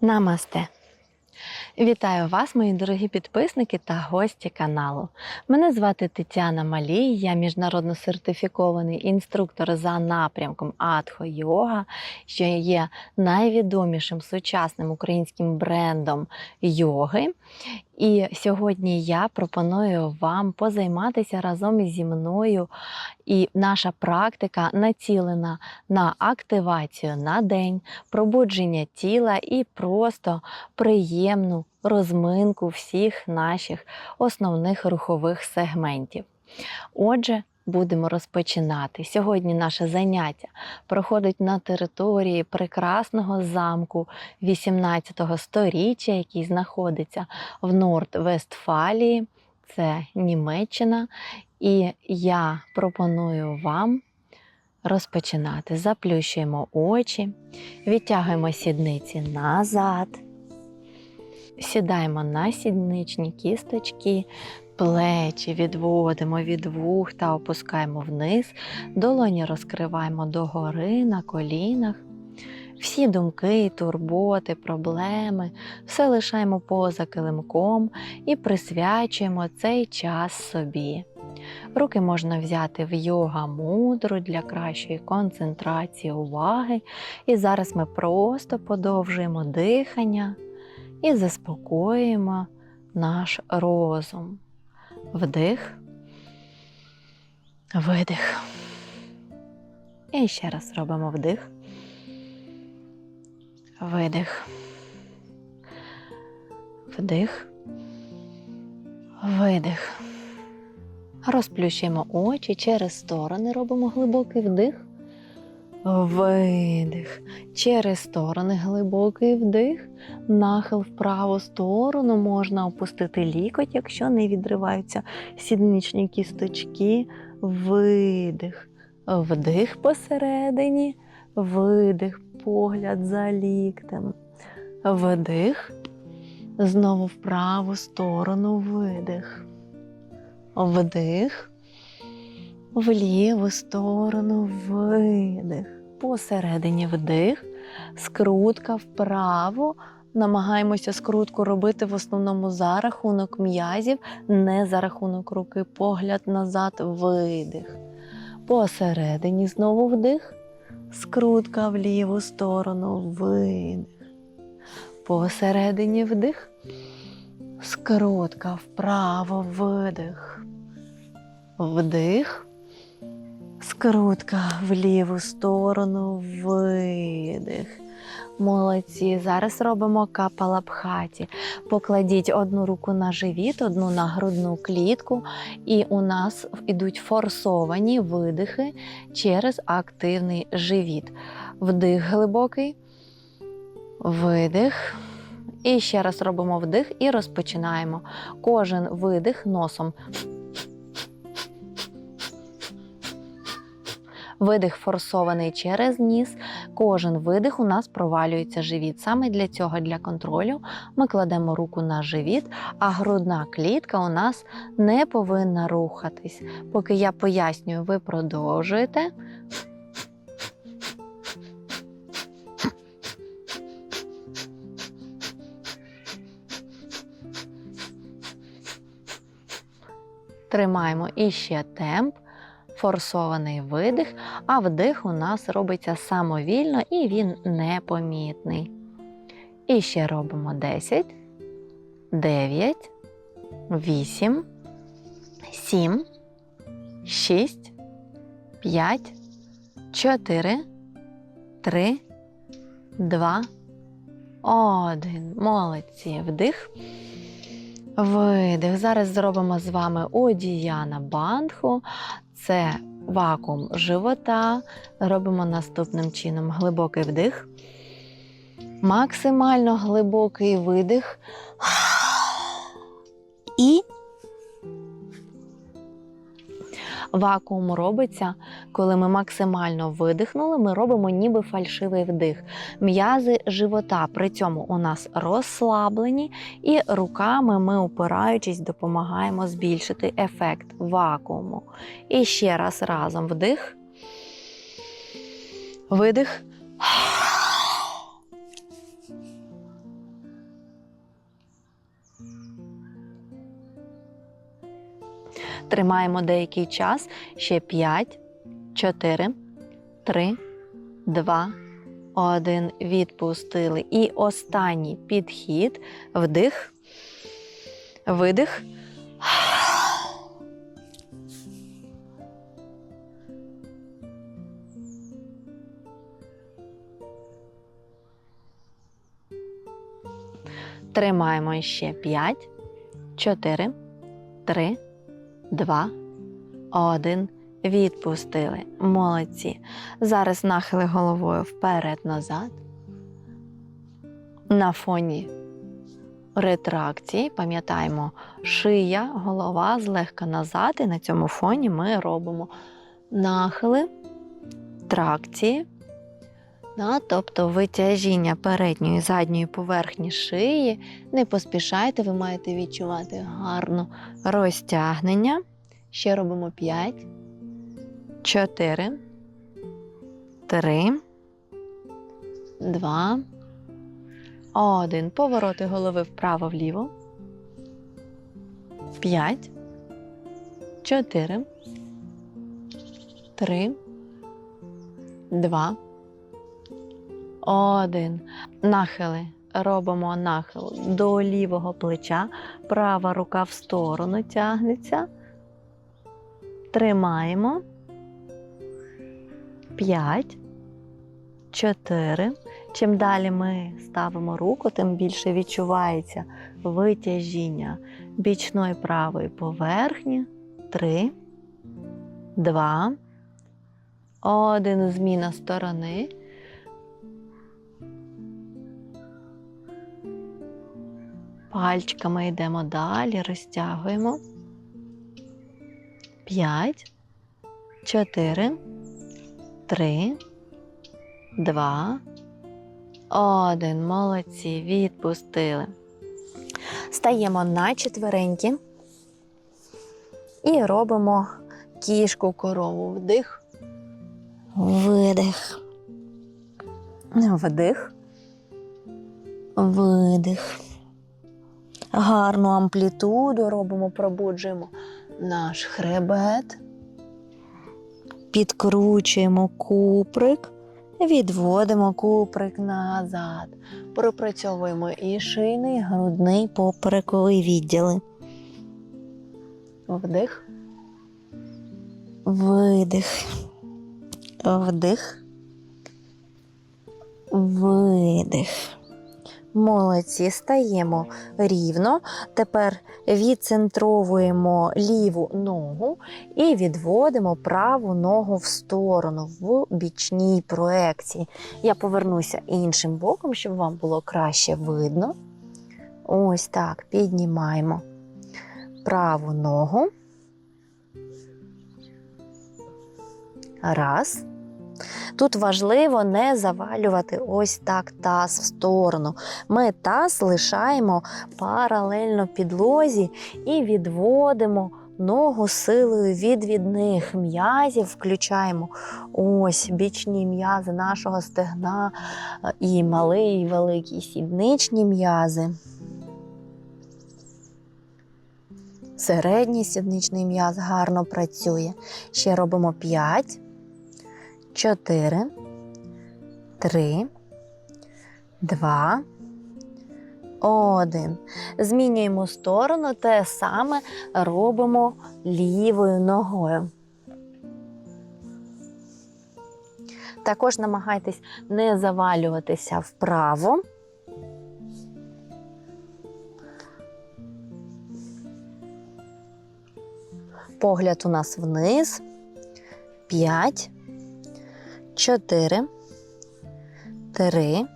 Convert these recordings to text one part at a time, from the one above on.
Намасте! Вітаю вас, мої дорогі підписники та гості каналу. Мене звати Тетяна Малій, я міжнародно сертифікований інструктор за напрямком Атхо Йога, що є найвідомішим сучасним українським брендом йоги. І сьогодні я пропоную вам позайматися разом зі мною. І наша практика націлена на активацію на день, пробудження тіла і просто приємну розминку всіх наших основних рухових сегментів. Отже, будемо розпочинати. Сьогодні наше заняття проходить на території прекрасного замку 18 століття, який знаходиться в Норд-Вестфалії, це Німеччина. І я пропоную вам розпочинати. Заплющуємо очі, відтягуємо сідниці назад, сідаємо на сідничні кісточки, плечі відводимо від вух та опускаємо вниз, долоні розкриваємо догори на колінах. Всі думки, турботи, проблеми, все лишаємо поза килимком і присвячуємо цей час собі. Руки можна взяти в йога мудру для кращої концентрації уваги. І зараз ми просто подовжуємо дихання і заспокоїмо наш розум. Вдих, видих. І ще раз робимо вдих, видих, вдих, видих. Розплющуємо очі через сторони, робимо глибокий вдих, видих. Через сторони глибокий вдих, нахил в праву сторону, можна опустити лікоть, якщо не відриваються сідничні кісточки, видих, вдих посередині, видих, погляд за ліктем, вдих, знову в праву сторону, видих. Вдих, в ліву сторону видих. Посередині вдих, скрутка вправо. Намагаємося скрутку робити в основному за рахунок м'язів, не за рахунок руки, погляд назад, видих. Посередині знову вдих, скрутка в ліву сторону, видих. Посередині вдих, скрутка вправо, видих. Вдих, скрутка в ліву сторону, видих. Молодці. Зараз робимо капалабхаті. Покладіть одну руку на живіт, одну на грудну клітку, і у нас ідуть форсовані видихи через активний живіт. Вдих глибокий, видих. І ще раз робимо вдих і розпочинаємо. Кожен видих носом. Видих форсований через ніс. Кожен видих у нас провалюється живіт. Саме для цього, для контролю, ми кладемо руку на живіт, а грудна клітка у нас не повинна рухатись. Поки я пояснюю, ви продовжуєте. Тримаємо іще темп форсований видих, а вдих у нас робиться самовільно і він непомітний. І ще робимо 10, 9, 8, 7, 6, 5, 4, 3, 2, 1. Молодці. Вдих. Видих. Зараз зробимо з вами одіяна бандху. Це вакуум живота. Робимо наступним чином глибокий вдих. Максимально глибокий видих. І вакуум робиться, коли ми максимально видихнули, ми робимо ніби фальшивий вдих. М'язи живота при цьому у нас розслаблені, і руками ми, упираючись, допомагаємо збільшити ефект вакууму. І ще раз разом вдих, видих. Тримаємо деякий час. Ще 5, 4, 3, 2, 1. Відпустили. І останній підхід. Вдих, видих. Тримаємо ще 5, 4, 3, 2, 1. Відпустили. Молодці. Зараз нахили головою вперед-назад. На фоні ретракції, пам'ятаємо, шия, голова злегка назад, і на цьому фоні ми робимо нахили, тракції, да, тобто витяжіння передньої і задньої поверхні шиї. Не поспішайте, ви маєте відчувати гарно розтягнення. Ще робимо 5, 4, 3, 2, 1. Повороти голови вправо-вліво. 5, 4, 3, 2, 1. Нахили. Робимо нахил до лівого плеча. Права рука в сторону тягнеться. Тримаємо. 5, 4. Чим далі ми ставимо руку, тим більше відчувається витяжіння бічної правої поверхні. 3, 2, 1. Зміна сторони. Пальчиками йдемо далі, розтягуємо. 5, 4, 3, 2, 1. Молодці. Відпустили. Стаємо на четвереньки і робимо кішку корову. Вдих. Видих. Вдих. Видих. Гарну амплітуду робимо, пробуджуємо наш хребет. Підкручуємо куприк, відводимо куприк назад. Пропрацьовуємо і шийний, і грудний поперековий відділи. Вдих. Видих. Вдих. Видих. Молодці, стаємо рівно. Тепер відцентровуємо ліву ногу і відводимо праву ногу в сторону в бічній проекції. Я повернуся іншим боком, щоб вам було краще видно. Ось так, піднімаємо праву ногу. Раз. Тут важливо не завалювати ось так таз в сторону. Ми таз лишаємо паралельно підлозі і відводимо ногу силою відвідних м'язів, включаємо ось бічні м'язи нашого стегна і малий, і великий сідничні м'язи. Середній сідничний м'яз гарно працює. Ще робимо 5. 4, 3, 2, 1. Змінюємо сторону, те саме робимо лівою ногою. Також намагайтесь не завалюватися вправо. Погляд у нас вниз. 5, 4, 3,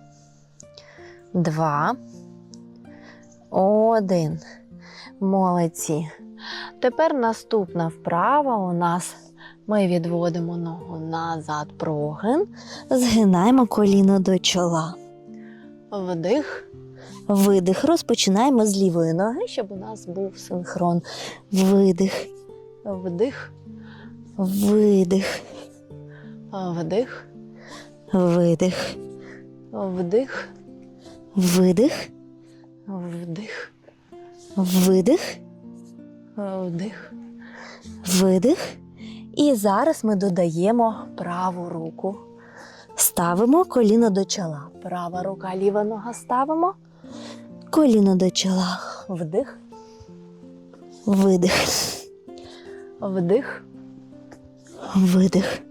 2, 1. Молодці. Тепер наступна вправа у нас. Ми відводимо ногу назад, прогин, згинаємо коліно до чола. Вдих, видих. Розпочинаємо з лівої ноги, щоб у нас був синхрон. Видих, вдих, видих. Вдих, видих, вдих, видих, вдих, видих, вдих, видих. І зараз ми додаємо праву руку. Ставимо коліно до чола. Права рука, ліва нога ставимо. Коліно до чола. Вдих. Видих. Вдих. Видих.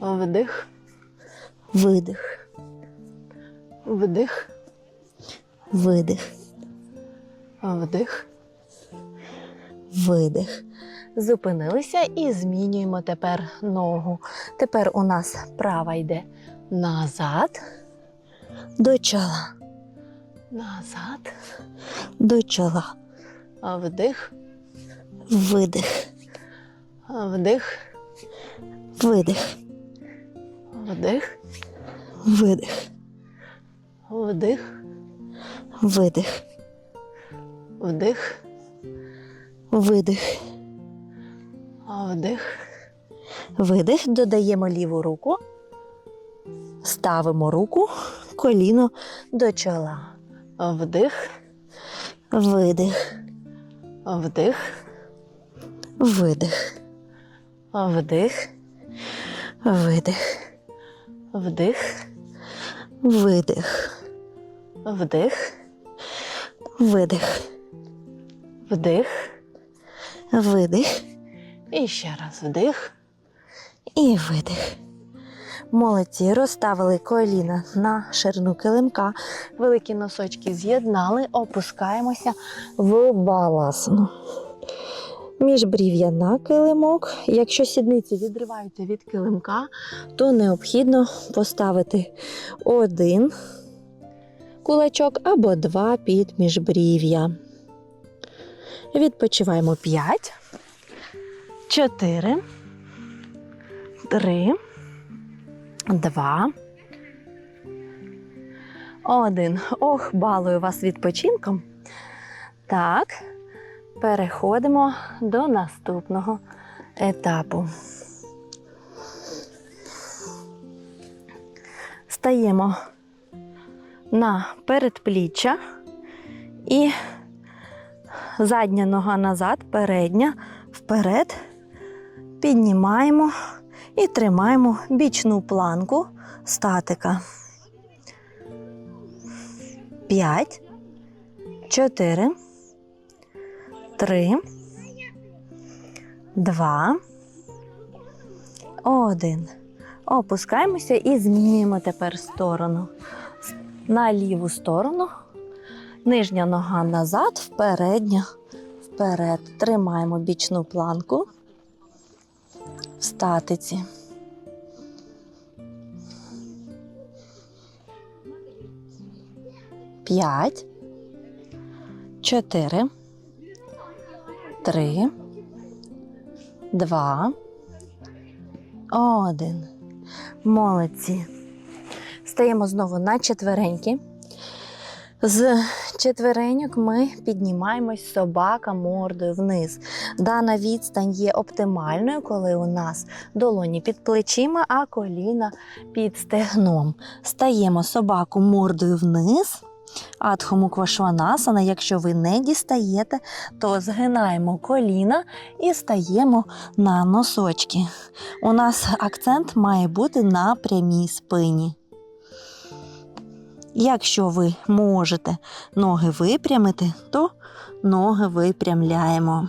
Вдих. Видих. Вдих. Видих. Вдих. Видих. Зупинилися і змінюємо тепер ногу. Тепер у нас права йде назад, до чола. Назад, до чола. Вдих, видих. Вдих, видих. Вдих, видих. Вдих, видих. Вдих, видих. Вдих. Видих. Додаємо ліву руку. Ставимо руку, коліно до чола. Вдих. Видих. Вдих. Видих. Вдих. Видих. Вдих. Видих. Вдих. Видих. Вдих. Видих. І ще раз вдих. І видих. Молодці, розставили коліна на ширину килимка, великі носочки з'єднали, опускаємося в баласну. Міжбрів'я на килимок. Якщо сідниці відриваються від килимка, то необхідно поставити один кулачок або два під міжбрів'я. Відпочиваємо 5, 4, 3, 2, 1. Ох, балую вас відпочинком. Так, переходимо до наступного етапу. Стаємо на передпліччя і задня нога назад, передня вперед. Піднімаємо і тримаємо бічну планку статика. П'ять, чотири, три, два, один. Опускаємося і змінюємо тепер сторону. На ліву сторону. Нижня нога назад, впередня, вперед. Тримаємо бічну планку в статиці. П'ять, чотири, три, два, один. Молодці. Стаємо знову на четвереньки. З четвереньок ми піднімаємось собака мордою вниз. Дана відстань є оптимальною, коли у нас долоні під плечима, а коліна під стегном. Стаємо собаку мордою вниз. Адхомуквашванасана. Якщо ви не дістаєте, то згинаємо коліна і стаємо на носочки. У нас акцент має бути на прямій спині. Якщо ви можете ноги випрямити, то ноги випрямляємо.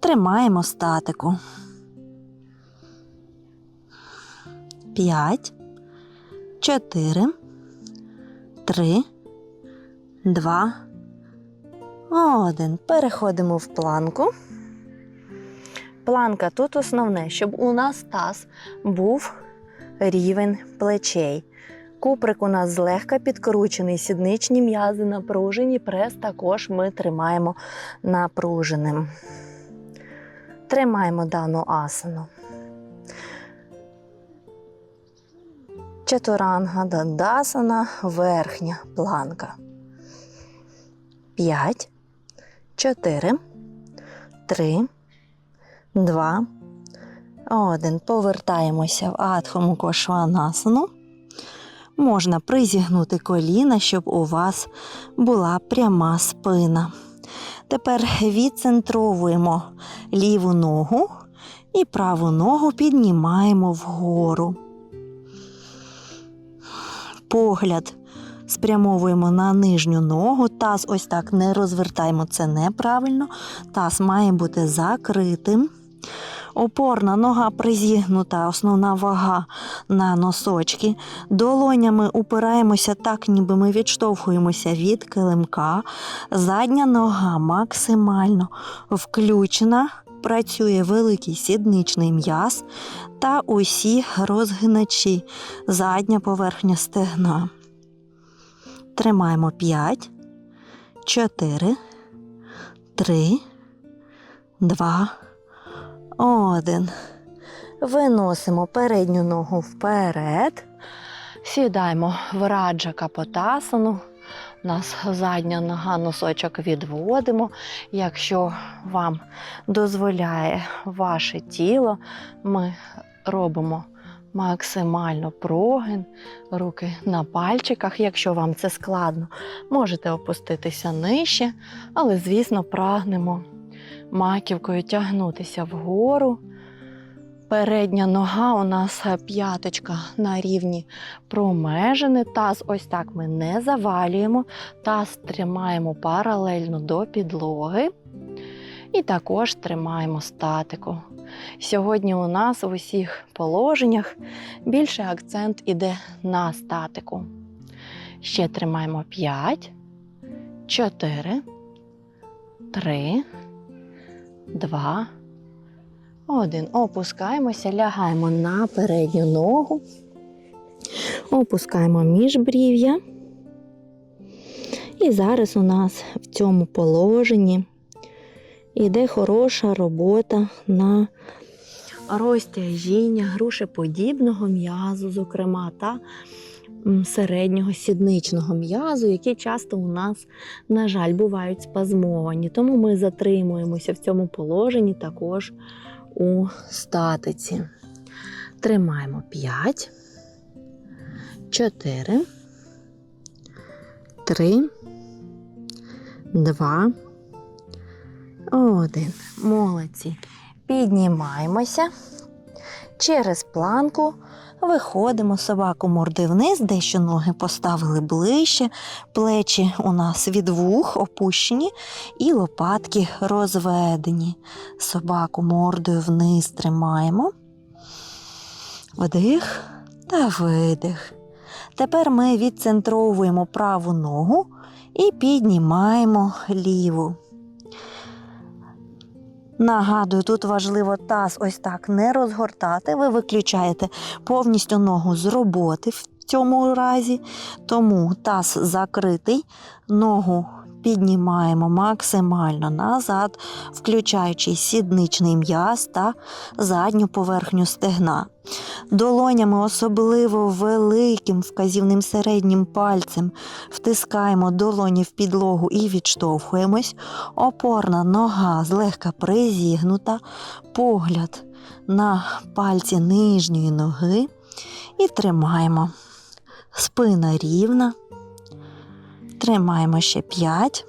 Тримаємо статику. П'ять, чотири, три, два, один. Переходимо в планку. Планка тут основне, щоб у нас таз був рівень плечей. Куприк у нас злегка підкручений, сідничні м'язи напружені, прес також ми тримаємо напруженим. Тримаємо дану асану. Чатуранга дандасана, верхня планка. П'ять, чотири, три, два, один. Повертаємося в Адхому Кошванасану. Можна призігнути коліна, щоб у вас була пряма спина. Тепер відцентровуємо ліву ногу і праву ногу піднімаємо вгору. Погляд спрямовуємо на нижню ногу. Таз ось так не розвертаємо, це неправильно. Таз має бути закритим. Опорна нога призігнута, основна вага на носочки. Долонями упираємося так, ніби ми відштовхуємося від килимка. Задня нога максимально включена. Працює великий сідничний м'яз та усі розгиначі, задня поверхня стегна. Тримаємо 5, 4, 3, 2, 1. Виносимо передню ногу вперед. Сідаємо в раджа капотасану. У нас задня нога, носочок відводимо. Якщо вам дозволяє ваше тіло, ми робимо максимально прогин, руки на пальчиках. Якщо вам це складно, можете опуститися нижче, але, звісно, прагнемо маківкою тягнутися вгору. Передня нога у нас п'яточка на рівні промежини. Таз ось так ми не завалюємо. Таз тримаємо паралельно до підлоги. І також тримаємо статику. Сьогодні у нас в усіх положеннях більше акцент іде на статику. Ще тримаємо 5, 4, 3, 2, один. Опускаємося, лягаємо на передню ногу. Опускаємо міжбрів'я. І зараз у нас в цьому положенні йде хороша робота на розтяжіння грушеподібного м'язу, зокрема, та середнього сідничного м'язу, які часто у нас, на жаль, бувають спазмовані. Тому ми затримуємося в цьому положенні також у статиці. Тримаємо 5, 4, 3, 2, 1. Молодці. Піднімаємося. Через планку виходимо собаку морди вниз, дещо ноги поставили ближче, плечі у нас від вух опущені і лопатки розведені. Собаку мордою вниз тримаємо. Вдих та видих. Тепер ми відцентровуємо праву ногу і піднімаємо ліву. Нагадую, тут важливо таз ось так не розгортати. Ви виключаєте повністю ногу з роботи в цьому разі. Тому таз закритий, ногу піднімаємо максимально назад, включаючи сідничний м'яз та задню поверхню стегна. Долонями, особливо великим вказівним середнім пальцем, втискаємо долоні в підлогу і відштовхуємось. Опорна нога злегка призігнута, погляд на пальці нижньої ноги і тримаємо. Спина рівна. Тримаємо ще 5,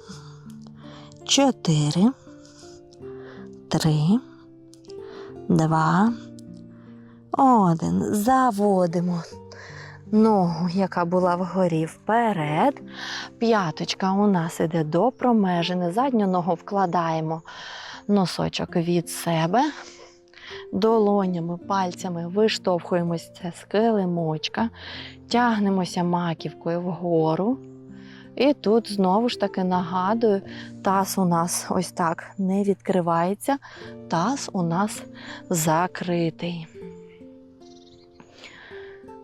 4, 3, 2, 1. Заводимо ногу, яка була вгорі вперед. П'яточка у нас іде до промежини. Задню ногу вкладаємо носочок від себе. Долонями, пальцями виштовхуємося з тягнемося маківкою вгору. І тут знову ж таки нагадую, таз у нас ось так не відкривається, таз у нас закритий.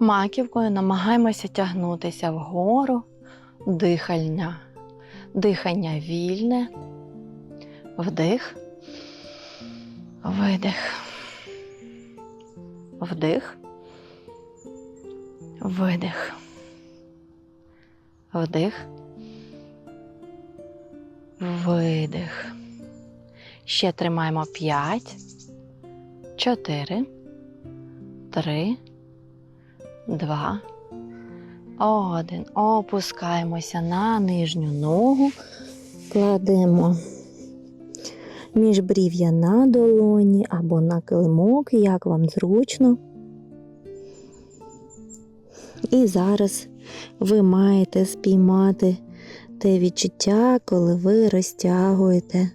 Маківкою намагаємося тягнутися вгору, дихання, дихання вільне, вдих, видих, вдих, видих, вдих, видих. Ще тримаємо 5, 4, 3, 2, 1. Опускаємося на нижню ногу, кладемо міжбрів'я на долоні або на килимок, як вам зручно. І зараз ви маєте спіймати те відчуття, коли ви розтягуєте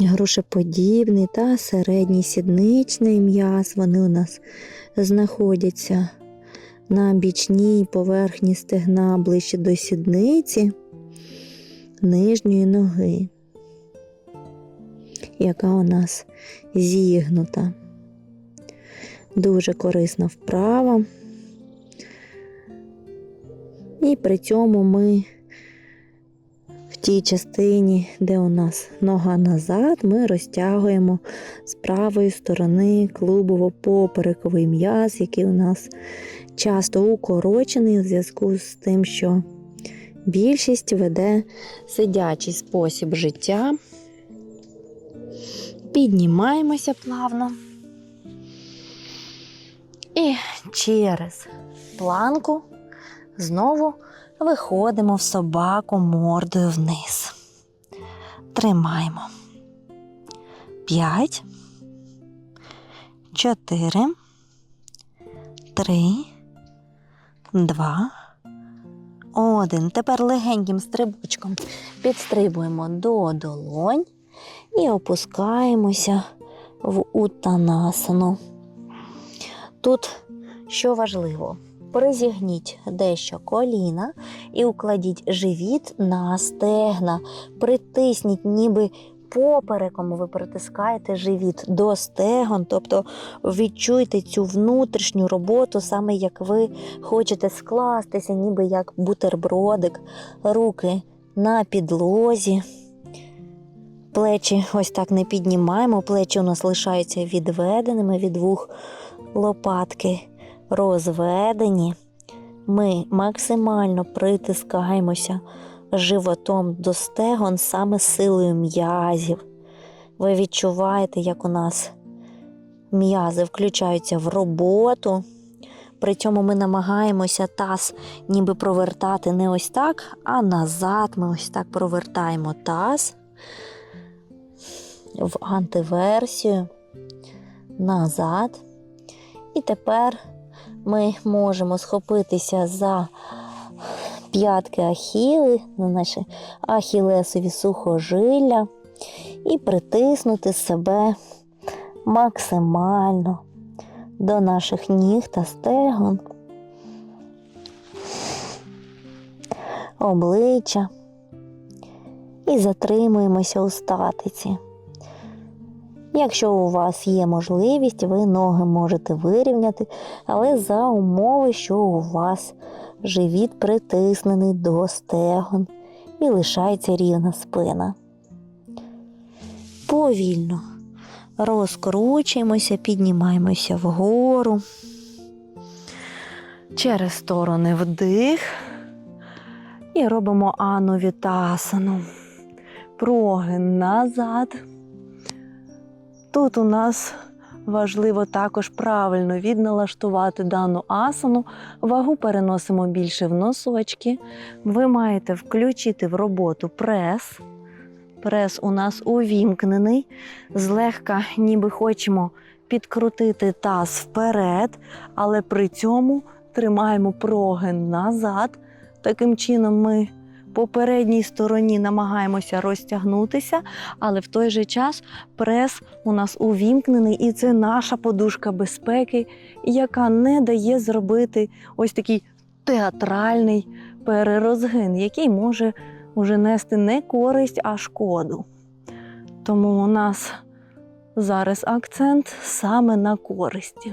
грушеподібний та середній сідничний м'яз. Вони у нас знаходяться на бічній поверхні стегна ближче до сідниці нижньої ноги, яка у нас зігнута. Дуже корисна вправа. І при цьому ми тій частині, де у нас нога назад, ми розтягуємо з правої сторони клубово-поперековий м'яз, який у нас часто укорочений в зв'язку з тим, що більшість веде сидячий спосіб життя. Піднімаємося плавно. І через планку знову виходимо в собаку мордою вниз. Тримаємо. П'ять, чотири, три, два, один. Тепер легеньким стрибочком підстрибуємо до долонь і опускаємося в утанасану. Тут що важливо, призігніть дещо коліна і укладіть живіт на стегна, притисніть, ніби попереком ви притискаєте живіт до стегон, тобто відчуйте цю внутрішню роботу, саме як ви хочете скластися, ніби як бутербродик, руки на підлозі. Плечі ось так не піднімаємо, плечі у нас лишаються відведеними від вух лопатки розведені. Ми максимально притискаємося животом до стегон саме силою м'язів. Ви відчуваєте, як у нас м'язи включаються в роботу. При цьому ми намагаємося таз ніби провертати не ось так, а назад. Ми ось так провертаємо таз в антиверсію назад. І тепер ми можемо схопитися за п'ятки ахіли, на наші ахілесові сухожилля і притиснути себе максимально до наших ніг та стегон, обличчя і затримуємося у статиці. Якщо у вас є можливість, ви ноги можете вирівняти, але за умови, що у вас живіт притиснений до стегон і лишається рівна спина. Повільно розкручуємося, піднімаємося вгору. Через сторони вдих і робимо ановітасану. Прогин назад. Тут у нас важливо також правильно відналаштувати дану асану. Вагу переносимо більше в носочки. Ви маєте включити в роботу прес. Прес у нас увімкнений. Злегка, ніби хочемо підкрутити таз вперед, але при цьому тримаємо прогин назад. Таким чином ми по передній стороні намагаємося розтягнутися, але в той же час прес у нас увімкнений, і це наша подушка безпеки, яка не дає зробити ось такий театральний перерозгин, який може уже нести не користь, а шкоду. Тому у нас зараз акцент саме на користі.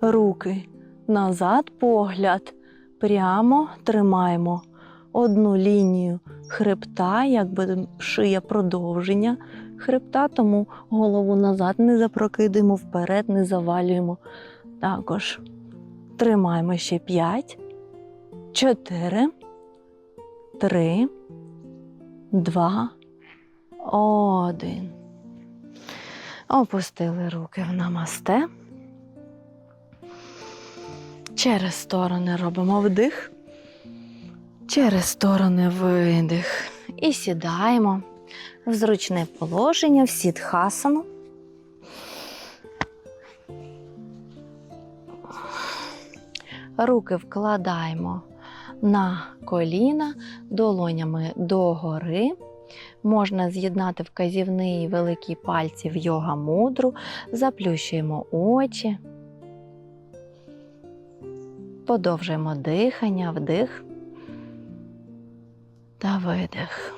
Руки назад, погляд прямо тримаємо одну лінію хребта, якби шия продовження хребта, тому голову назад не запрокидуємо, вперед не завалюємо. Також тримаємо ще 5, 4, 3, 2, 1. Опустили руки в намасте. Через сторони робимо вдих. Через сторони видих. І сідаємо. в зручне положення, в сідхасану. Руки вкладаємо на коліна долонями догори. Можна з'єднати вказівний і великий пальці в йога мудру, заплющуємо очі, подовжуємо дихання, вдих та видих.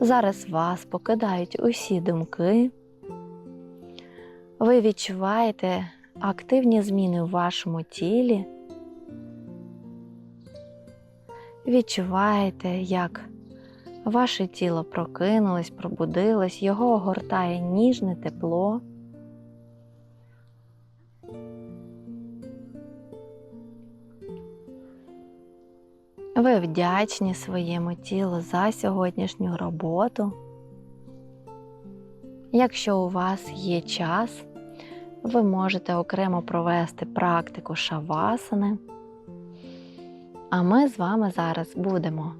Зараз вас покидають усі думки. Ви відчуваєте активні зміни в вашому тілі. Відчуваєте, як ваше тіло прокинулось, пробудилось, його огортає ніжне тепло. Ви вдячні своєму тілу за сьогоднішню роботу. Якщо у вас є час, ви можете окремо провести практику шавасани. А ми з вами зараз будемо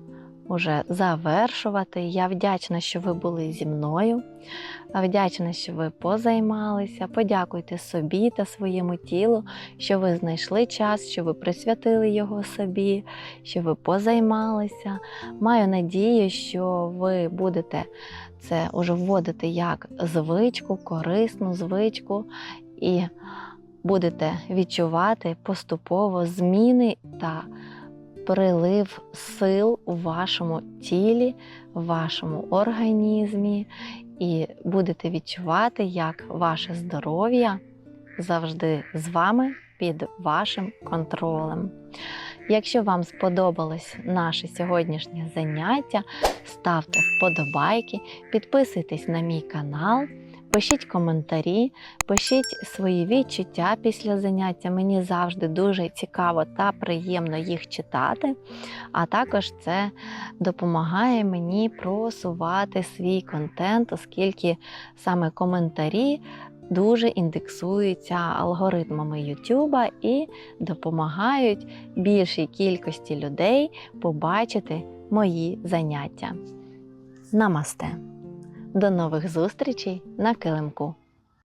уже завершувати. Я вдячна, що ви були зі мною. Вдячна, що ви позаймалися. Подякуйте собі та своєму тілу, що ви знайшли час, що ви присвятили його собі, що ви позаймалися. Маю надію, що ви будете це уже вводити як звичку, корисну звичку, і будете відчувати поступово зміни та прилив сил у вашому тілі, в вашому організмі, і будете відчувати, як ваше здоров'я завжди з вами під вашим контролем. Якщо вам сподобалось наше сьогоднішнє заняття, ставте вподобайки, підписуйтесь на мій канал, пишіть коментарі, пишіть свої відчуття після заняття. Мені завжди дуже цікаво та приємно їх читати. А також це допомагає мені просувати свій контент, оскільки саме коментарі дуже індексуються алгоритмами YouTube і допомагають більшій кількості людей побачити мої заняття. Намасте! До нових зустрічей на килимку!